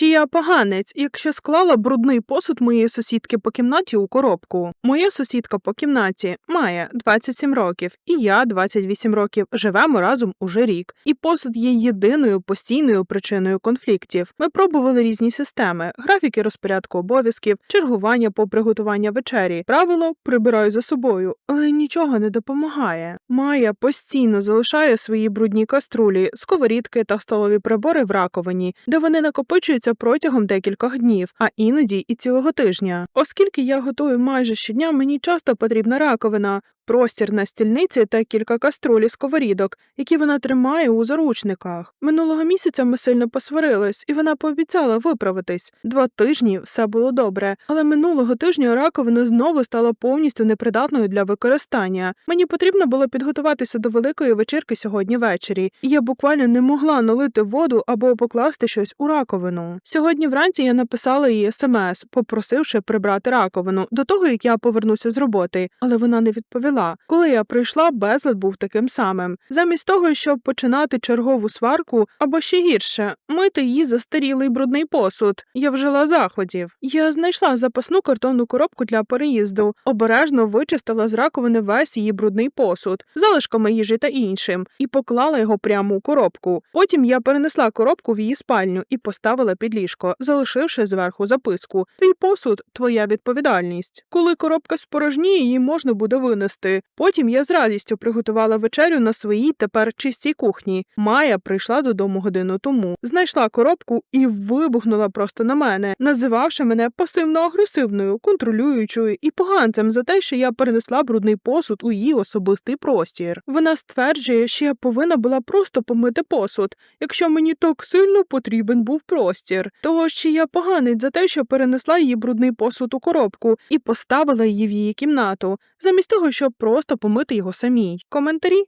Чи я поганець, якщо склала брудний посуд моєї сусідки по кімнаті у коробку? Моя сусідка по кімнаті має 27 років, і я 28 років. Живемо разом уже рік. І посуд є єдиною постійною причиною конфліктів. Ми пробували різні системи: графіки розпорядку обов'язків, чергування по приготування вечері. Правило прибираю за собою, але нічого не допомагає. Майя постійно залишає свої брудні каструлі, сковорідки та столові прибори в раковині, де вони накопичуються протягом декількох днів, а іноді і цілого тижня. Оскільки я готую майже щодня, мені часто потрібна раковина. Простір на стільниці та кілька каструль і сковорідок, які вона тримає у заручниках. Минулого місяця ми сильно посварились, і вона пообіцяла виправитись. Два тижні все було добре, але минулого тижня раковина знову стала повністю непридатною для використання. Мені потрібно було підготуватися до великої вечірки сьогодні ввечері, і я буквально не могла налити воду або покласти щось у раковину. Сьогодні вранці я написала їй смс, попросивши прибрати раковину до того, як я повернуся з роботи, але вона не відповіла. Коли я прийшла, безлад був таким самим. Замість того, щоб починати чергову сварку або ще гірше, мити її застарілий брудний посуд. Я вжила заходів. Я знайшла запасну картонну коробку для переїзду, обережно вичистила з раковини весь її брудний посуд, залишками їжі та іншим, і поклала його прямо у коробку. Потім я перенесла коробку в її спальню і поставила під ліжко, залишивши зверху записку: Твій посуд, твоя відповідальність. Коли коробка спорожніє, її можна буде винести. Потім я з радістю приготувала вечерю на своїй тепер чистій кухні. Майя прийшла додому годину тому, знайшла коробку і вибухнула просто на мене, називавши мене пасивно-агресивною, контролюючою і поганцем за те, що я перенесла брудний посуд у її особистий простір. Вона стверджує, що я повинна була просто помити посуд, якщо мені так сильно потрібен був простір. Того що я поганець за те, що перенесла її брудний посуд у коробку і поставила її в її кімнату, замість того, щоб просто помити його самій. Коментарі?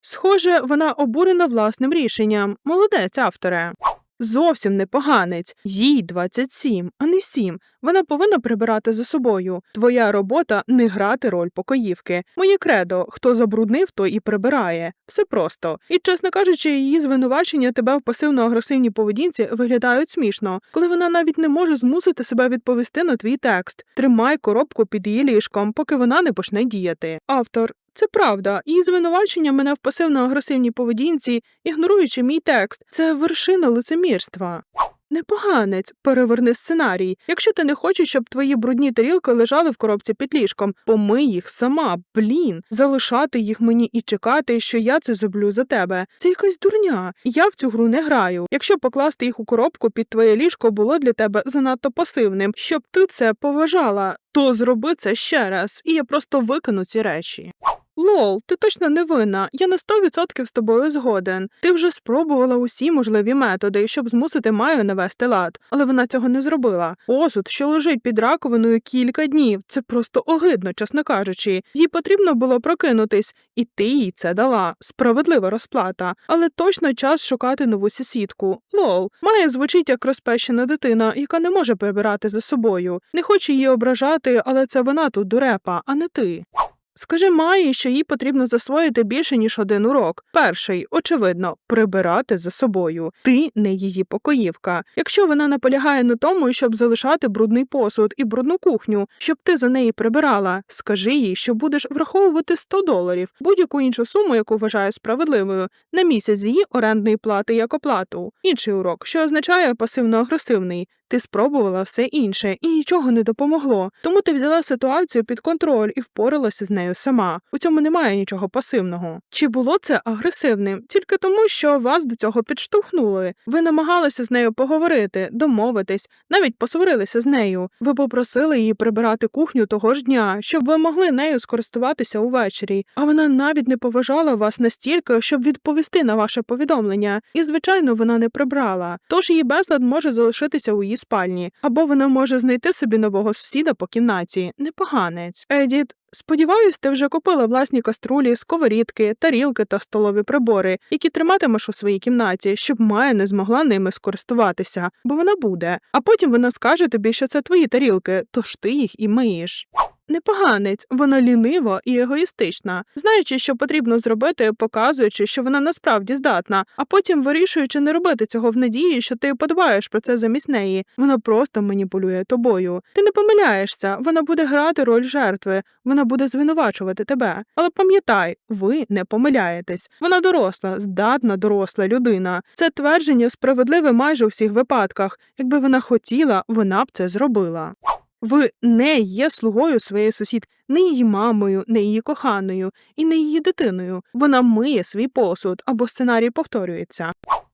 Схоже, вона обурена власним рішенням. Молодець, авторе. Зовсім не поганець. Їй 27, а не 7. Вона повинна прибирати за собою. Твоя робота не грати роль покоївки. Моє кредо, хто забруднив, той і прибирає. Все просто. І, чесно кажучи, її звинувачення тебе в пасивно-агресивній поведінці виглядають смішно, коли вона навіть не може змусити себе відповісти на твій текст. Тримай коробку під її ліжком, поки вона не почне діяти. Автор. Це правда, її звинувачення мене в пасивно-агресивній поведінці, ігноруючи мій текст, це вершина лицемірства. Непоганець, переверни сценарій. Якщо ти не хочеш, щоб твої брудні тарілки лежали в коробці під ліжком, помий їх сама, блін, залишати їх мені і чекати, що я це зроблю за тебе. Це якась дурня. Я в цю гру не граю. Якщо покласти їх у коробку під твоє ліжко було для тебе занадто пасивним, щоб ти це поважала, то зроби це ще раз, і я просто викину ці речі. Лол, ти точно не винна. Я на 100% з тобою згоден. Ти вже спробувала усі можливі методи, щоб змусити Маю навести лад, але вона цього не зробила. Посуд, що лежить під раковиною кілька днів, це просто огидно, чесно кажучи. Їй потрібно було прокинутись, і ти їй це дала. Справедлива розплата. Але точно час шукати нову сусідку. Лол, Майя звучить як розпещена дитина, яка не може прибирати за собою. Не хочу її ображати, але це вона тут дурепа, а не ти. Скажи Майі, що їй потрібно засвоїти більше ніж один урок. Перший, очевидно, прибирати за собою. Ти не її покоївка. Якщо вона наполягає на тому, щоб залишати брудний посуд і брудну кухню, щоб ти за неї прибирала, скажи їй, що будеш враховувати 100 доларів, будь-яку іншу суму, яку вважає справедливою, на місяць її орендної плати як оплату. Інший урок, що означає пасивно-агресивний. Ти спробувала все інше і нічого не допомогло. Тому ти взяла ситуацію під контроль і впоралася з нею сама. У цьому немає нічого пасивного. Чи було це агресивним? Тільки тому, що вас до цього підштовхнули. Ви намагалися з нею поговорити, домовитись, навіть посварилися з нею. Ви попросили її прибирати кухню того ж дня, щоб ви могли нею скористуватися увечері. А вона навіть не поважала вас настільки, щоб відповісти на ваше повідомлення. І, звичайно, вона не прибрала. Тож її безлад може залишитися у її спальні, або вона може знайти собі нового сусіда по кімнаті. Непоганець. Едіт, сподіваюсь, ти вже купила власні каструлі, сковорідки, тарілки та столові прибори, які триматимеш у своїй кімнаті, щоб Майя не змогла ними скористуватися, бо вона буде. А потім вона скаже тобі, що це твої тарілки, тож ти їх і миєш. Непоганець, вона лінива і егоїстична, знаючи, що потрібно зробити, показуючи, що вона насправді здатна, а потім вирішуючи не робити цього в надії, що ти подбаєш про це замість неї. Вона просто маніпулює тобою. Ти не помиляєшся, вона буде грати роль жертви, вона буде звинувачувати тебе. Але пам'ятай, ви не помиляєтесь. Вона доросла, здатна доросла людина. Це твердження справедливе майже у всіх випадках. Якби вона хотіла, вона б це зробила. Ви не є слугою своєї сусідки, не її мамою, не її коханою і не її дитиною. Вона миє свій посуд або сценарій повторюється.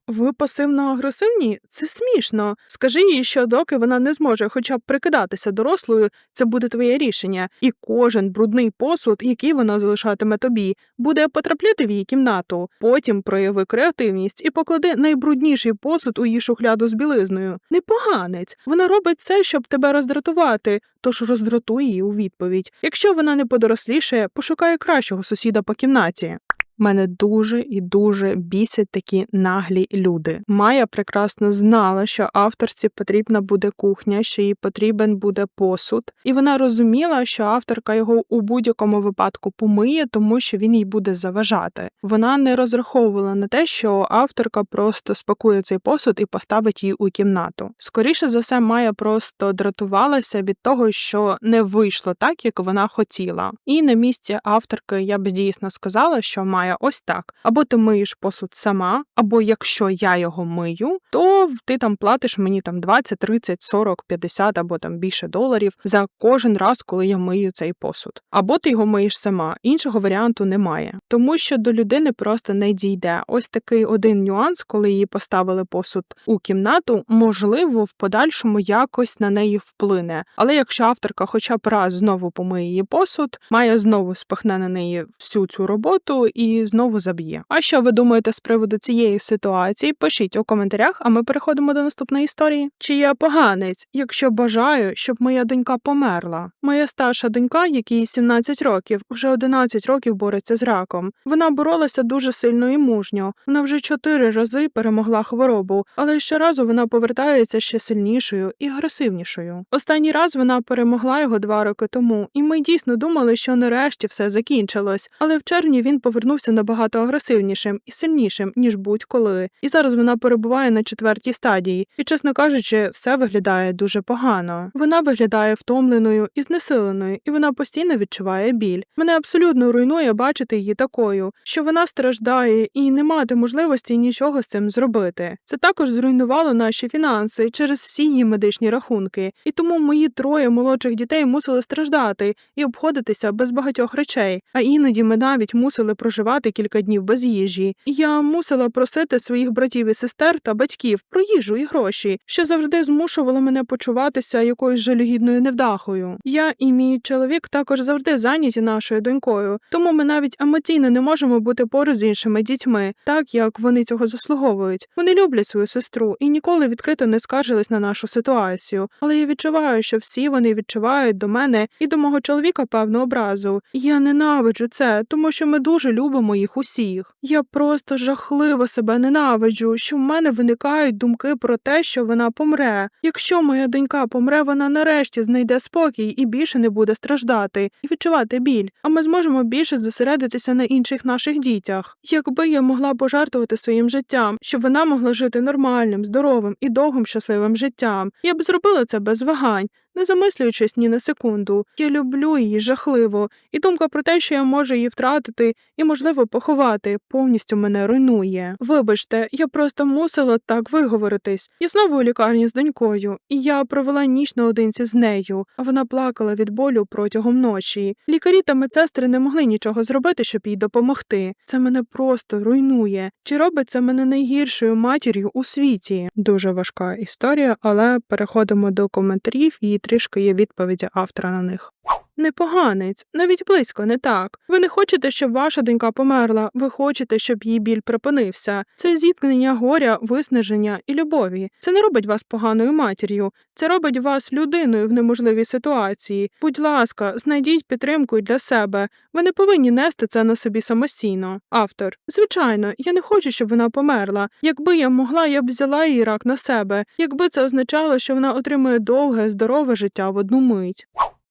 Ви пасивно-агресивні? Це смішно. Скажи їй, що доки вона не зможе хоча б прикидатися дорослою, це буде твоє рішення, і кожен брудний посуд, який вона залишатиме тобі, буде потрапляти в її кімнату. Потім прояви креативність і поклади найбрудніший посуд у її шухляду з білизною. Непоганець. Вона робить це, щоб тебе роздратувати, тож роздратуй її у відповідь. Якщо вона не подорослішає, пошукає кращого сусіда по кімнаті. Мене дуже і дуже бісять такі наглі люди. Майя прекрасно знала, що авторці потрібна буде кухня, що їй потрібен буде посуд, і вона розуміла, що авторка його у будь-якому випадку помиє, тому що він їй буде заважати. Вона не розраховувала на те, що авторка просто спакує цей посуд і поставить її у кімнату. Скоріше за все, Майя просто дратувалася від того, що не вийшло так, як вона хотіла. І на місці авторки я б дійсно сказала, що Майя ось так: або ти миєш посуд сама, або якщо я його мию, то ти там платиш мені там 20, 30, 40, 50 або там більше доларів за кожен раз, коли я мию цей посуд. Або ти його миєш сама, іншого варіанту немає, тому що до людини просто не дійде. Ось такий один нюанс, коли її поставили посуд у кімнату, можливо, в подальшому якось на неї вплине. Але якщо авторка, хоча б раз знову помиє її посуд, має знову спихне на неї всю цю роботу і знову заб'є. А що ви думаєте з приводу цієї ситуації? Пишіть у коментарях, а ми переходимо до наступної історії. Чи я поганець, якщо бажаю, щоб моя донька померла? Моя старша донька, якій 17 років, вже 11 років бореться з раком. Вона боролася дуже сильно і мужньо. Вона вже чотири рази перемогла хворобу, але щоразу вона повертається ще сильнішою і агресивнішою. Останній раз вона перемогла його два роки тому, і ми дійсно думали, що нарешті все закінчилось. Але в червні він повернувся набагато агресивнішим і сильнішим, ніж будь-коли. І зараз вона перебуває на четвертій стадії, і, чесно кажучи, все виглядає дуже погано. Вона виглядає втомленою і знесиленою, і вона постійно відчуває біль. Мене абсолютно руйнує бачити її такою, що вона страждає і не мати можливості нічого з цим зробити. Це також зруйнувало наші фінанси через всі її медичні рахунки, і тому мої троє молодших дітей мусили страждати і обходитися без багатьох речей. А іноді ми навіть мусили проживати кілька днів без їжі. Я мусила просити своїх братів і сестер та батьків про їжу і гроші, що завжди змушувало мене почуватися якоюсь жалюгідною невдахою. Я і мій чоловік також завжди зайняті нашою донькою, тому ми навіть емоційно не можемо бути поруч з іншими дітьми, так як вони цього заслуговують. Вони люблять свою сестру і ніколи відкрито не скаржились на нашу ситуацію. Але я відчуваю, що всі вони відчувають до мене і до мого чоловіка певну образу. Я ненавиджу це, тому що ми дуже любимо їх усіх. Я просто жахливо себе ненавиджу, що в мене виникають думки про те, що вона помре. Якщо моя донька помре, вона нарешті знайде спокій і більше не буде страждати і відчувати біль. А ми зможемо більше зосередитися на інших наших дітях. Якби я могла пожертвувати своїм життям, щоб вона могла жити нормальним, здоровим і довгим щасливим життям, я б зробила це без вагань не замислюючись ні на секунду. Я люблю її жахливо, і думка про те, що я можу її втратити і, можливо, поховати, повністю мене руйнує. Вибачте, я просто мусила так виговоритись. Я знову у лікарні з донькою, і я провела ніч наодинці з нею, а вона плакала від болю протягом ночі. Лікарі та медсестри не могли нічого зробити, щоб їй допомогти. Це мене просто руйнує. Чи робить це мене найгіршою матір'ю у світі? Дуже важка історія, але переходимо до коментарів і трішки є відповіді автора на них. Непоганець, навіть близько не так. Ви не хочете, щоб ваша донька померла, ви хочете, щоб її біль припинився. Це зіткнення горя, виснаження і любові. Це не робить вас поганою матір'ю, це робить вас людиною в неможливій ситуації. Будь ласка, знайдіть підтримку для себе. Ви не повинні нести це на собі самостійно. Автор, звичайно, я не хочу, щоб вона померла. Якби я могла, я б взяла її рак на себе. Якби це означало, що вона отримує довге, здорове життя в одну мить.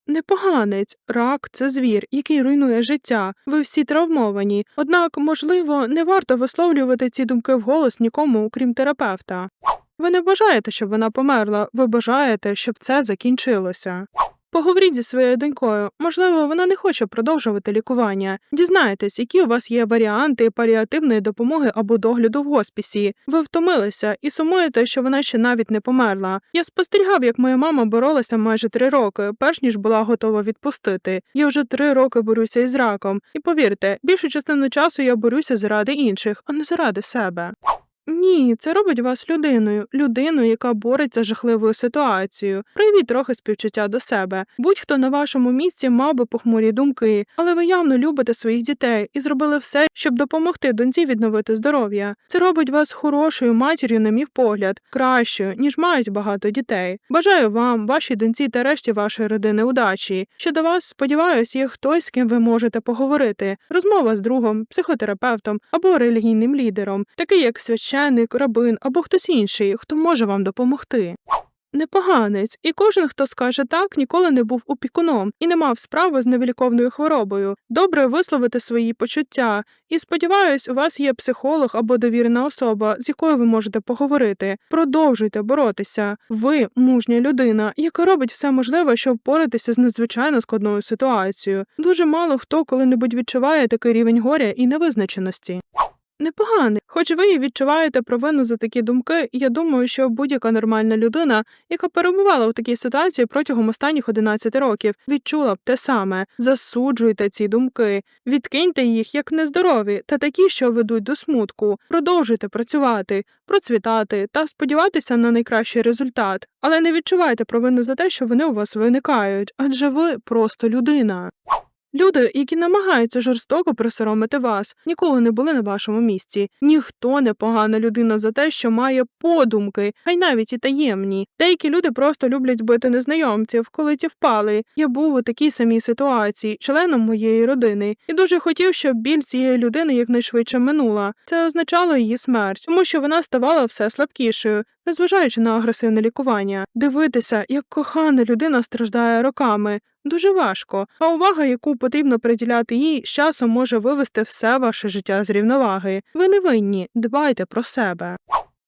Непоганець, рак це звір, який руйнує життя. Ви всі травмовані. Однак, можливо, не варто висловлювати ці думки вголос нікому, окрім терапевта. Ви не бажаєте, щоб вона померла, ви бажаєте, щоб це закінчилося. Поговоріть зі своєю донькою. Можливо, вона не хоче продовжувати лікування. Дізнайтесь, які у вас є варіанти паліативної допомоги або догляду в госпісі. Ви втомилися і сумуєте, що вона ще навіть не померла. Я спостерігав, як моя мама боролася майже три роки, перш ніж була готова відпустити. Я вже три роки борюся із раком, і повірте, більшу частину часу я борюся заради інших, а не заради себе. Ні, це робить вас людиною, людиною, яка бореться з жахливою ситуацією. Проявіть трохи співчуття до себе. Будь-хто на вашому місці мав би похмурі думки, але ви явно любите своїх дітей і зробили все, щоб допомогти доньці відновити здоров'я. Це робить вас хорошою матір'ю, на мій погляд, кращою, ніж мають багато дітей. Бажаю вам, вашій доньці та решті вашої родини удачі. Щодо вас, сподіваюсь, є хтось, з ким ви можете поговорити. Розмова з другом, психотерапевтом або релігійним лідером, такий як священник, рабин або хтось інший, хто може вам допомогти. Непоганець, і кожен, хто скаже так, ніколи не був опікуном і не мав справи з невиліковною хворобою. Добре висловити свої почуття. І сподіваюсь, у вас є психолог або довірена особа, з якою ви можете поговорити. Продовжуйте боротися. Ви мужня людина, яка робить все можливе, щоб впоратися з надзвичайно складною ситуацією. Дуже мало хто коли-небудь відчуває такий рівень горя і невизначеності. Непоганий, хоч ви відчуваєте провину за такі думки, я думаю, що будь-яка нормальна людина, яка перебувала у такій ситуації протягом останніх 11 років, відчула б те саме. Засуджуйте ці думки, відкиньте їх як нездорові та такі, що ведуть до смутку. Продовжуйте працювати, процвітати та сподіватися на найкращий результат, але не відчувайте провину за те, що вони у вас виникають, адже ви просто людина. Люди, які намагаються жорстоко присоромити вас, ніколи не були на вашому місці. Ніхто не погана людина за те, що має подумки, хай навіть і таємні. Деякі люди просто люблять бити незнайомців, коли ті впали. Я був у такій самій ситуації, членом моєї родини, і дуже хотів, щоб біль цієї людини якнайшвидше минула. Це означало її смерть, тому що вона ставала все слабкішою. Незважаючи на агресивне лікування, дивитися, як кохана людина страждає роками, дуже важко, а увага, яку потрібно приділяти їй, з часом може вивести все ваше життя з рівноваги. Ви не винні, дбайте про себе.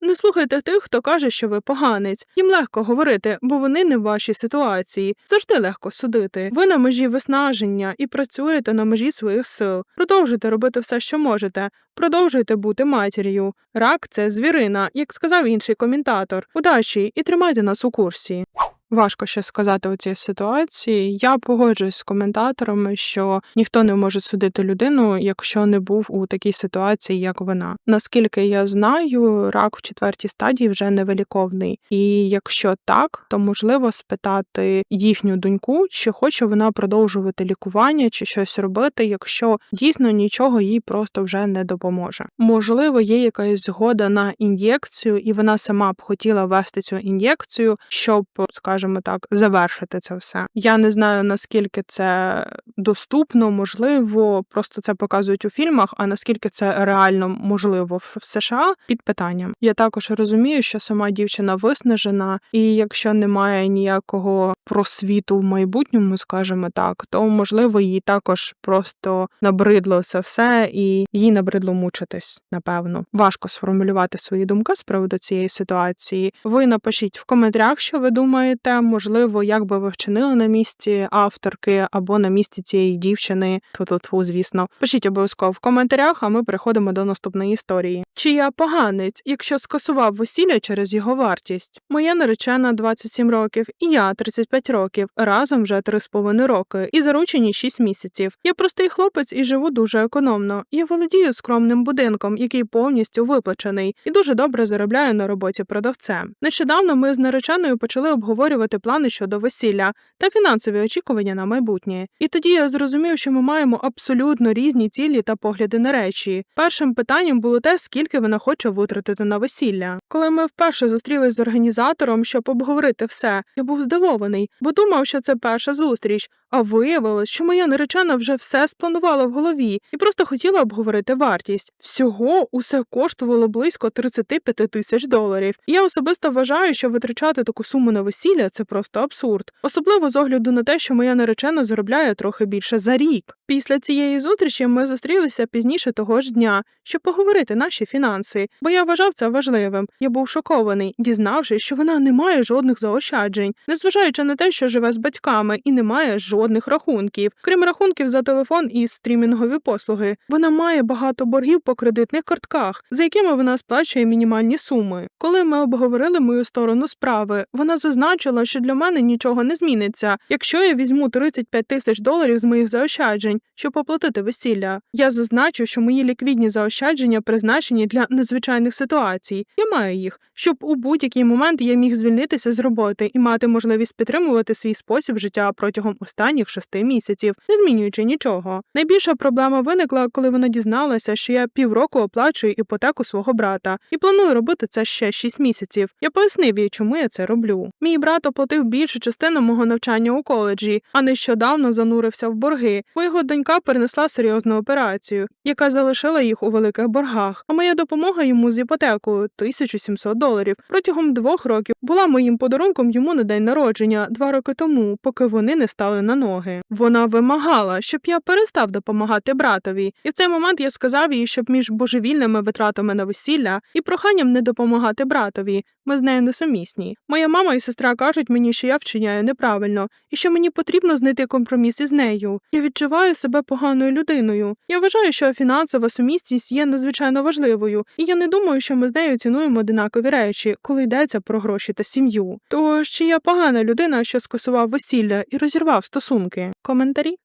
Не слухайте тих, хто каже, що ви поганець. Їм легко говорити, бо вони не в вашій ситуації. Завжди легко судити. Ви на межі виснаження і працюєте на межі своїх сил. Продовжуйте робити все, що можете. Продовжуйте бути матір'ю. Рак це звірина, як сказав інший коментатор. Удачі і тримайте нас у курсі. Важко ще сказати у цій ситуації. Я погоджуюсь з коментаторами, що ніхто не може судити людину, якщо не був у такій ситуації, як вона. Наскільки я знаю, рак в четвертій стадії вже невиліковний. І якщо так, то можливо спитати їхню доньку, чи хоче вона продовжувати лікування чи щось робити, якщо дійсно нічого їй просто вже не допоможе. Можливо, є якась згода на ін'єкцію, і вона сама б хотіла ввести цю ін'єкцію, щоб скажімо, скажімо так, завершити це все. Я не знаю наскільки це доступно, можливо, просто це показують у фільмах, а наскільки це реально можливо в США під питанням. Я також розумію, що сама дівчина виснажена, і якщо немає ніякого просвіту в майбутньому, скажімо так, то можливо їй також просто набридло це все, і їй набридло мучитись. Напевно, важко сформулювати свої думки з приводу цієї ситуації. Ви напишіть в коментарях, що ви думаєте думаєте, можливо, як би ви вчинили на місці авторки або на місці цієї дівчини? Ту-ту-ту, звісно, пишіть обов'язково в коментарях, а ми переходимо до наступної історії. Чи я поганець, якщо скасував весілля через його вартість? Моя наречена 27 років, і я 35 років, разом вже 3,5 роки, і заручені 6 місяців. Я простий хлопець і живу дуже економно. Я володію скромним будинком, який повністю виплачений, і дуже добре заробляю на роботі продавцем. Нещодавно ми з нареченою почали обговорювати плани щодо весілля та фінансові очікування на майбутнє. І тоді я зрозумів, що ми маємо абсолютно різні цілі та погляди на речі. Першим питанням було те, скільки вона хоче витратити на весілля. Коли ми вперше зустрілись з організатором, щоб обговорити все, я був здивований, бо думав, що це перша зустріч. А виявилось, що моя наречена вже все спланувала в голові і просто хотіла обговорити вартість. Всього усе коштувало близько 35 тисяч доларів. І я особисто вважаю, що витрачати таку суму на весілля це просто абсурд, особливо з огляду на те, що моя наречена заробляє трохи більше за рік. Після цієї зустрічі ми зустрілися пізніше того ж дня, щоб поговорити наші фінанси, бо я вважав це важливим. Я був шокований, дізнавшись, що вона не має жодних заощаджень, незважаючи на те, що живе з батьками і не має жодних рахунків, крім рахунків за телефон і стрімінгові послуги. Вона має багато боргів по кредитних картках, за якими вона сплачує мінімальні суми. Коли ми обговорили мою сторону справи, вона зазначила, що для мене нічого не зміниться, якщо я візьму 35 тисяч доларів з моїх заощаджень, щоб оплатити весілля. Я зазначу, що мої ліквідні заощадження призначені для надзвичайних ситуацій. Я маю їх, щоб у будь-який момент я міг звільнитися з роботи і мати можливість підтримувати свій спосіб життя протягом останніх шести місяців, не змінюючи нічого. Найбільша проблема виникла, коли вона дізналася, що я півроку оплачую іпотеку свого брата і планую робити це ще шість місяців. Я пояснив їй, чому я це роблю. Мій брат оплатив більшу частину мого навчання у коледжі, а нещодавно занурився в борги, бо його донька перенесла серйозну операцію, яка залишила їх у великих боргах. А моя допомога йому з іпотекою 1700 доларів протягом двох років була моїм подарунком йому на день народження два роки тому, поки вони не стали на ноги. Вона вимагала, щоб я перестав допомагати братові, і в цей момент я сказав їй, щоб між божевільними витратами на весілля і проханням не допомагати братові. Ми з нею несумісні. Моя мама і сестра кажуть мені, що я вчиняю неправильно, і що мені потрібно знайти компроміс із нею. Я відчуваю себе поганою людиною. Я вважаю, що фінансова сумісність є надзвичайно важливою, і я не думаю, що ми з нею цінуємо одинакові речі, коли йдеться про гроші та сім'ю. То чи я погана людина, що скасував весілля і розірвав стосунки? Коментарі.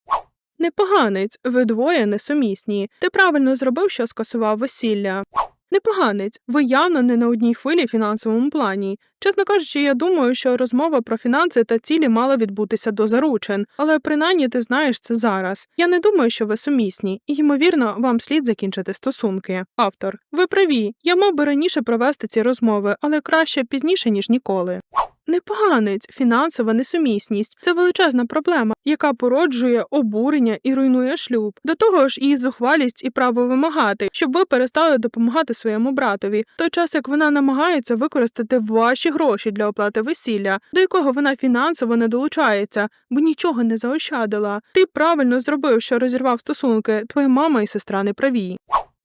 Непоганець, ви двоє несумісні. Ти правильно зробив, що скасував весілля. Непоганець, ви явно не на одній хвилі в фінансовому плані. Чесно кажучи, я думаю, що розмова про фінанси та цілі мала відбутися до заручин, але принаймні ти знаєш це зараз. Я не думаю, що ви сумісні, і ймовірно, вам слід закінчити стосунки. Автор, ви праві. Я мав би раніше провести ці розмови, але краще пізніше ніж ніколи. Непоганець, фінансова несумісність це величезна проблема, яка породжує обурення і руйнує шлюб. До того ж, її зухвалість і право вимагати, щоб ви перестали допомагати своєму братові, в той час як вона намагається використати ваші гроші для оплати весілля, до якого вона фінансово не долучається, бо нічого не заощадила. Ти правильно зробив, що розірвав стосунки. Твоя мама і сестра не праві.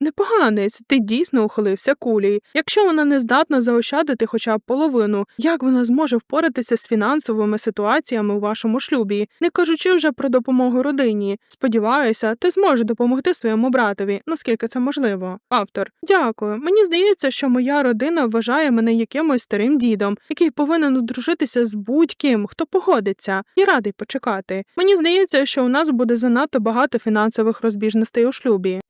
Непоганець, ти дійсно ухилився кулі. Якщо вона не здатна заощадити хоча б половину, як вона зможе впоратися з фінансовими ситуаціями у вашому шлюбі, не кажучи вже про допомогу родині. Сподіваюся, ти зможеш допомогти своєму братові, наскільки це можливо. Автор, дякую. Мені здається, що моя родина вважає мене якимось старим дідом, який повинен одружитися з будь-ким, хто погодиться. Я радий почекати. Мені здається, що у нас буде занадто багато фінансових розбіжностей у шлюбі.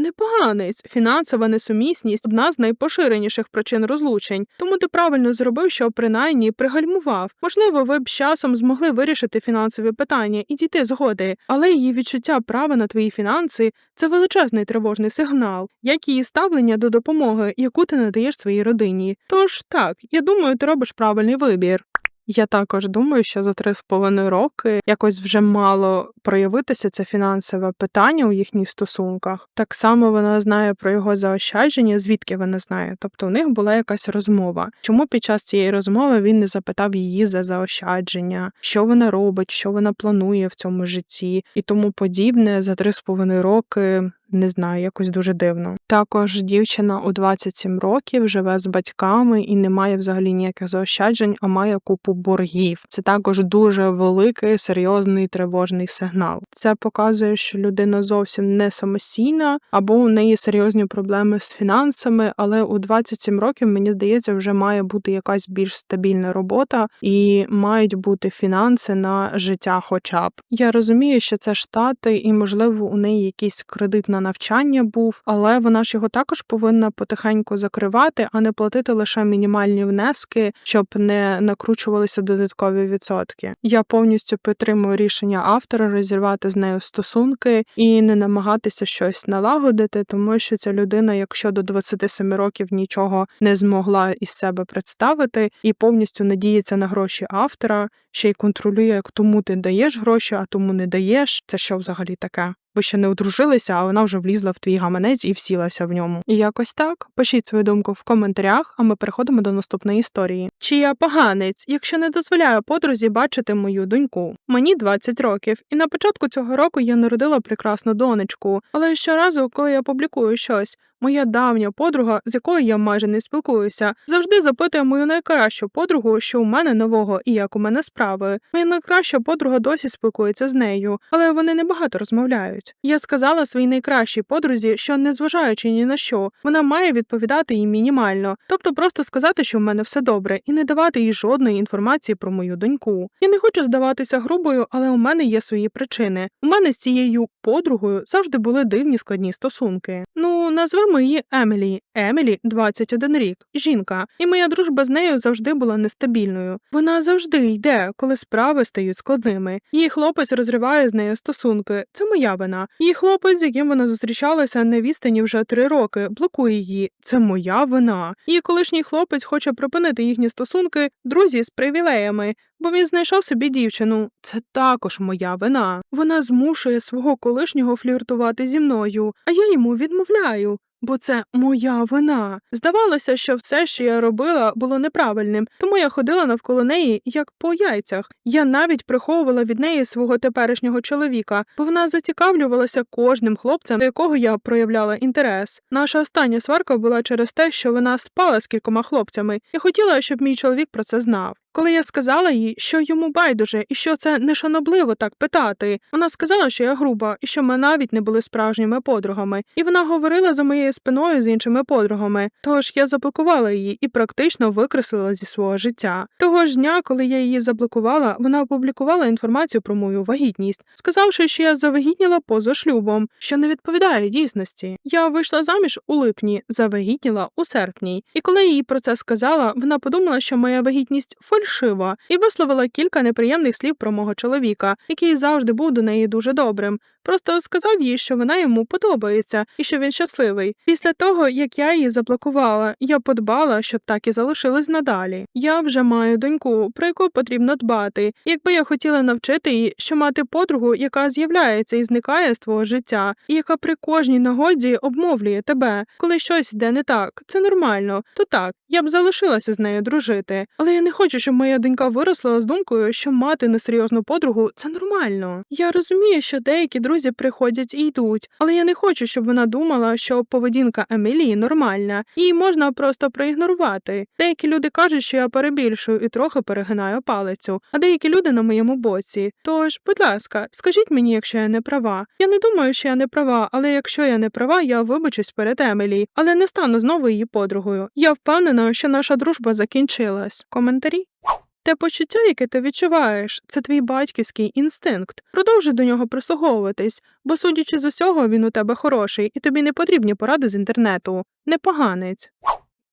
Непоганець, фінансова несумісність одна з найпоширеніших причин розлучень, тому ти правильно зробив, що принаймні пригальмував. Можливо, ви б з часом змогли вирішити фінансові питання і дійти згоди, але її відчуття права на твої фінанси це величезний тривожний сигнал, як її ставлення до допомоги, яку ти надаєш своїй родині. Тож так, я думаю, ти робиш правильний вибір. Я також думаю, що за три з половиною роки якось вже мало проявитися це фінансове питання у їхніх стосунках. Так само вона знає про його заощадження, звідки вона знає. Тобто у них була якась розмова. Чому під час цієї розмови він не запитав її за заощадження, що вона робить, що вона планує в цьому житті і тому подібне за три з половиною роки. Не знаю, якось дуже дивно. Також дівчина у 27 років живе з батьками і не має взагалі ніяких заощаджень, а має купу боргів. Це також дуже великий, серйозний тривожний сигнал. Це показує, що людина зовсім не самостійна, або у неї серйозні проблеми з фінансами. Але у 27 років мені здається, вже має бути якась більш стабільна робота і мають бути фінанси на життя. Хоча б я розумію, що це штати, і можливо у неї якийсь кредит на навчання був, але вона ж його також повинна потихеньку закривати, а не платити лише мінімальні внески, щоб не накручувалися додаткові відсотки. Я повністю підтримую рішення автора розірвати з нею стосунки і не намагатися щось налагодити, тому що ця людина, якщо до 27 років нічого не змогла із себе представити і повністю надіється на гроші автора, ще й контролює, як тому ти даєш гроші, а тому не даєш. Це що взагалі таке? Ви ще не одружилися, а вона вже влізла в твій гаманець і всілася в ньому. І якось так. Пишіть свою думку в коментарях, а ми переходимо до наступної історії. Чи я поганець, якщо не дозволяю подрузі бачити мою доньку? Мені 20 років, і на початку цього року я народила прекрасну донечку. Але щоразу, коли я публікую щось, моя давня подруга, з якою я майже не спілкуюся, завжди запитує мою найкращу подругу, що у мене нового і як у мене справи. Моя найкраща подруга досі спілкується з нею, але вони небагато розмовляють. Я сказала своїй найкращій подрузі, що незважаючи ні на що, вона має відповідати їй мінімально, тобто просто сказати, що в мене все добре, і не давати їй жодної інформації про мою доньку. Я не хочу здаватися грубою, але у мене є свої причини. У мене з цією подругою завжди були дивні складні стосунки. Ну, назвемо її Емілі. Емілі 21 рік, жінка, і моя дружба з нею завжди була нестабільною. Вона завжди йде, коли справи стають складними. Її хлопець розриває з нею стосунки. Це моя вина. Її хлопець, з яким вона зустрічалася на відстані вже три роки, блокує її. Це моя вина. Її колишній хлопець хоче припинити їхні стосунки, друзі з привілеями, бо він знайшов собі дівчину. Це також моя вина. Вона змушує свого колишнього фліртувати зі мною, а я йому відмовляю. Бо це моя вина. Здавалося, що все, що я робила, було неправильним, тому я ходила навколо неї як по яйцях. Я навіть приховувала від неї свого теперішнього чоловіка, бо вона зацікавлювалася кожним хлопцем, до якого я проявляла інтерес. Наша остання сварка була через те, що вона спала з кількома хлопцями. Я хотіла, щоб мій чоловік про це знав. Коли я сказала їй, що йому байдуже і що це нешанобливо так питати, вона сказала, що я груба і що ми навіть не були справжніми подругами, і вона говорила за моєю спиною з іншими подругами. Тож я заблокувала її і практично викреслила зі свого життя. Того ж дня, коли я її заблокувала, вона опублікувала інформацію про мою вагітність, сказавши, що я завагітніла поза шлюбом, що не відповідає дійсності. Я вийшла заміж у липні, завагітніла у серпні, і коли я їй про це сказала, вона подумала, що моя вагітність фальшива, і висловила кілька неприємних слів про мого чоловіка, який завжди був до неї дуже добрим. Просто сказав їй, що вона йому подобається і що він щасливий. Після того, як я її заблокувала, я подбала, щоб так і залишилось надалі. Я вже маю доньку, про яку потрібно дбати. Якби я хотіла навчити її, що мати подругу, яка з'являється і зникає з твого життя, і яка при кожній нагоді обмовлює тебе, коли щось йде не так, це нормально, то так, я б залишилася з нею дружити. Але я не хочу, щоб моя донька виросла з думкою, що мати несерйозну подругу це нормально. Я розумію, що деякі друзі приходять і йдуть, але я не хочу, щоб вона думала, що поведінка Емілії нормальна, її можна просто проігнорувати. Деякі люди кажуть, що я перебільшую і трохи перегинаю палицю, а деякі люди на моєму боці. Тож, будь ласка, скажіть мені, якщо я не права. Я не думаю, що я не права, але якщо я не права, я вибачусь перед Емілі, але не стану знову її подругою. Я впевнена, що наша дружба закінчилась. Коментарі? Те почуття, яке ти відчуваєш, це твій батьківський інстинкт. Продовжуй до нього прислуговуватись, бо, судячи з усього, він у тебе хороший, і тобі не потрібні поради з інтернету. Непоганець.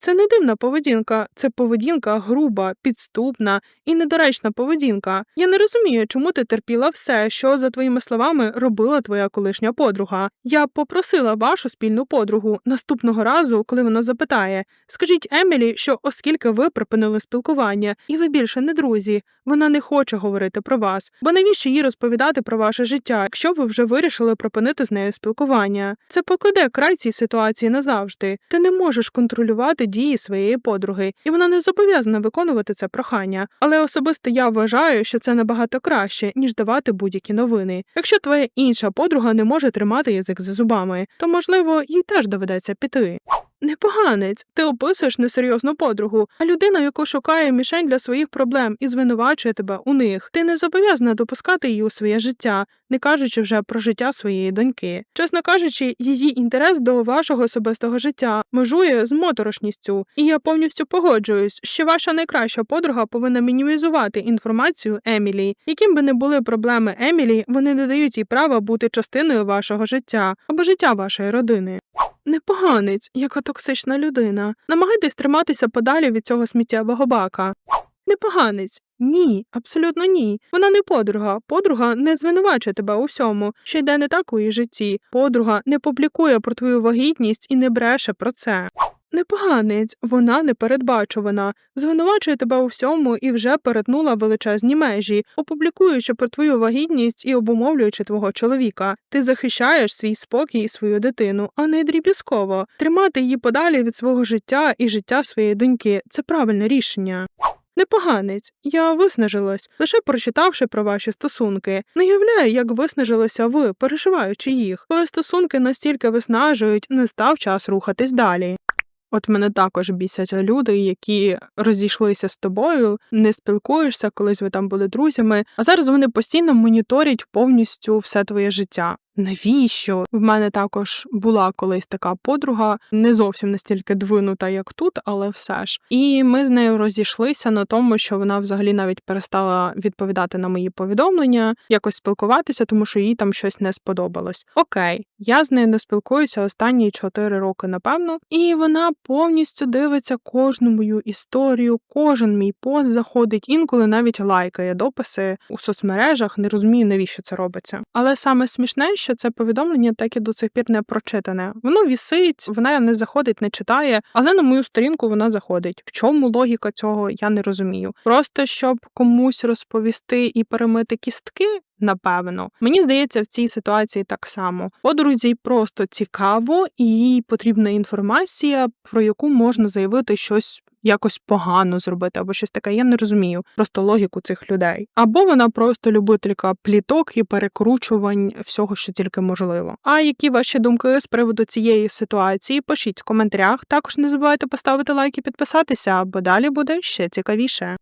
Це не дивна поведінка, це поведінка груба, підступна і недоречна поведінка. Я не розумію, чому ти терпіла все, що, за твоїми словами, робила твоя колишня подруга. Я попросила вашу спільну подругу наступного разу, коли вона запитає: скажіть Емілі, що оскільки ви припинили спілкування, і ви більше не друзі, вона не хоче говорити про вас, бо навіщо їй розповідати про ваше життя, якщо ви вже вирішили припинити з нею спілкування? Це покладе край цій ситуації назавжди. Ти не можеш контролювати дії своєї подруги, і вона не зобов'язана виконувати це прохання. Але особисто я вважаю, що це набагато краще, ніж давати будь-які новини. Якщо твоя інша подруга не може тримати язик за зубами, то можливо їй теж доведеться піти. Непоганець, ти описуєш несерйозну подругу, а людина, яку шукає мішень для своїх проблем і звинувачує тебе у них. Ти не зобов'язана допускати її у своє життя, не кажучи вже про життя своєї доньки. Чесно кажучи, її інтерес до вашого особистого життя межує з моторошністю, і я повністю погоджуюсь, що ваша найкраща подруга повинна мінімізувати інформацію Емілі. Яким би не були проблеми Емілі, вони не дають їй права бути частиною вашого життя або життя вашої родини. Непоганець, яка токсична людина. Намагайтесь триматися подалі від цього сміттєвого бака. Непоганець. Ні, абсолютно ні. Вона не подруга. Подруга не звинувачує тебе у всьому, що йде не так у її житті. Подруга не публікує про твою вагітність і не бреше про це. Непоганець, вона непередбачувана, звинувачує тебе у всьому і вже перетнула величезні межі, опублікуючи про твою вагітність і обумовлюючи твого чоловіка. Ти захищаєш свій спокій і свою дитину, а не дріб'язково. Тримати її подалі від свого життя і життя своєї доньки це правильне рішення. Непоганець, я виснажилась, лише прочитавши про ваші стосунки. Не уявляю, як виснажилися ви, переживаючи їх. Коли стосунки настільки виснажують, не став час рухатись далі. От мене також бісять люди, які розійшлися з тобою, не спілкуєшся, колись ви там були друзями, а зараз вони постійно моніторять повністю все твоє життя. Навіщо? В мене також була колись така подруга, не зовсім настільки двинута, як тут, але все ж. І ми з нею розійшлися на тому, що вона взагалі навіть перестала відповідати на мої повідомлення, якось спілкуватися, тому що їй там щось не сподобалось. Окей, я з нею не спілкуюся останні 4 роки, напевно, і вона повністю дивиться кожну мою історію, кожен мій пост заходить, інколи навіть лайкає дописи у соцмережах. Не розумію, навіщо це робиться. Але саме смішне, що це повідомлення так і до цих пір не прочитане. Воно вісить, вона не заходить, не читає, але на мою сторінку вона заходить. В чому логіка цього я не розумію. Просто щоб комусь розповісти і перемити кістки. Напевно, мені здається, в цій ситуації так само. Подрузі просто цікаво, і їй потрібна інформація, про яку можна заявити щось якось погано зробити, або щось таке. Я не розумію просто логіку цих людей. Або вона просто любителька пліток і перекручувань всього, що тільки можливо. А які ваші думки з приводу цієї ситуації? Пишіть в коментарях. Також не забувайте поставити лайк і підписатися, бо далі буде ще цікавіше.